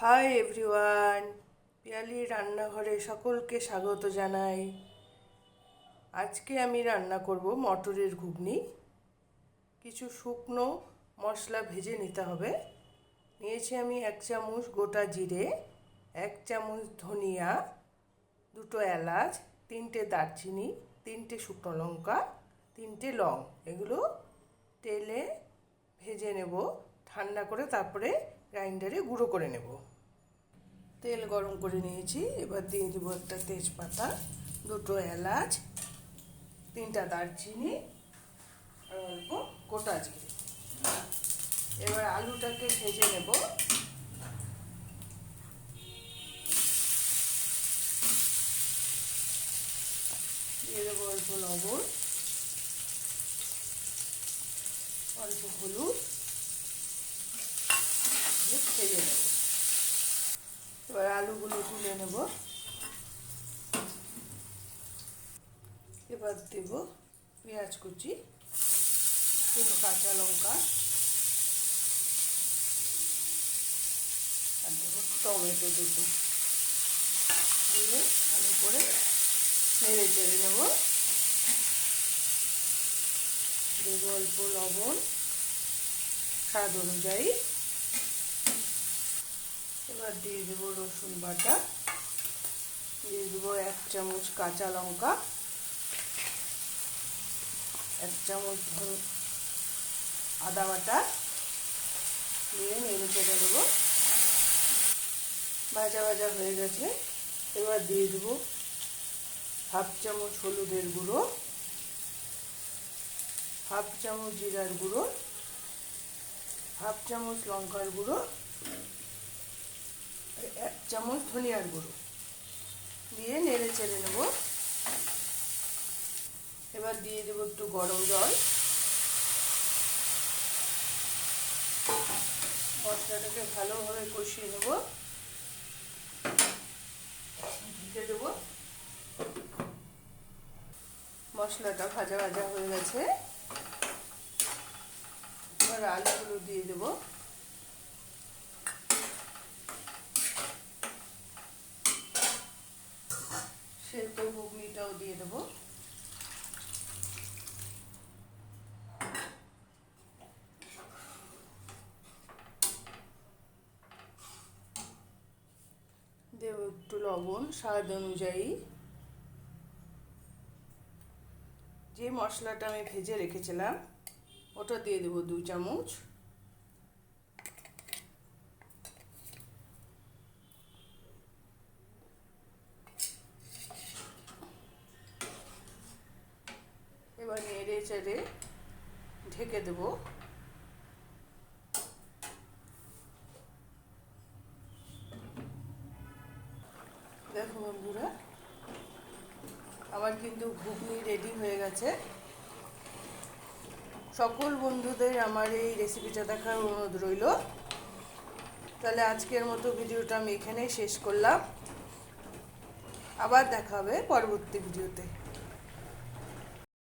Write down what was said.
Hi everyone Piyali রান্নাঘরে সকলকে স্বাগত জানাই। আজকে আমি রান্না করব মটরের ঘুগনি। কিছু শুকনো মশলা ভেজে নিতে হবে। নিয়েছি আমি এক চামচ গোটা জিরে, এক চামচ ধনিয়া, দুটো এলাচ, তিনটে দারচিনি, তিনটে শুকনো লঙ্কা, তিনটে লং। এগুলো তেলে ভেজে নেব। ঠান্ডা করে তারপরে গ্রাইন্ডারে গুঁড়ো করে নেব। তেল গরম করে নিয়েছি, এবার দিয়ে দেবো একটা তেজপাতা, দুটো এলাচ, তিনটা দারচিনি, আর অল্প গোটা জিরে। এবার আলুটাকে ভেজে নেব। দিয়ে দেবো অল্প লবণ, অল্প হলুদ। ভেজে নেব। এবার আলুগুলো তুলে নেব। এবার দেব পেঁয়াজ কুচি, দুটো কাঁচা লঙ্কা, আর দেবো টমেটো দুটো। দিয়ে ভালো করে নেড়ে চেড়ে নেব। দেবো অল্প লবণ, স্বাদ অনুযায়ী। এবার দিয়ে দেবো রসুন বাটা। দিয়ে দেবো এক চামচ কাঁচা লঙ্কা। এক চামচ ধর আদা বাটা। দিয়ে নেড়ে চেড়ে দেবো। ভাজা ভাজা হয়ে গেছে। এবার দিয়ে দেবো হাফ চামচ হলুদের গুঁড়ো। হাফ চামচ জিরার গুঁড়ো। হাফ চামচ লঙ্কার গুঁড়ো। এক চামচ ধনিয়ার গুঁড়ো। দিয়ে নেড়ে চেড়ে নেব। এবার দিয়ে দেবো একটু গরম জল। মশলাটাকে ভালোভাবে কষিয়ে নেব। ঢেকে দেবো। মশলাটা ভাজা ভাজা হয়ে গেছে। এবার আলুগুলো দিয়ে দেবো সেদ্ধ ঘুগনিটাও দিয়ে দেবো দেব একটু লবণ, স্বাদ অনুযায়ী। যে মশলাটা আমি ভেজে রেখেছিলাম, ওটা দিয়ে দেবো দু চামচ। এবার নেড়ে চেড়ে ঢেকে দেব। দেখো বন্ধুরা, আমার কিন্তু ঘুগনি রেডি হয়ে গেছে। সকল বন্ধুদের আমার এই রেসিপিটা দেখার অনুরোধ রইল। তাহলে আজকের মতো ভিডিওটা আমি এখানেই শেষ করলাম। আবার দেখা হবে পরবর্তী ভিডিওতে।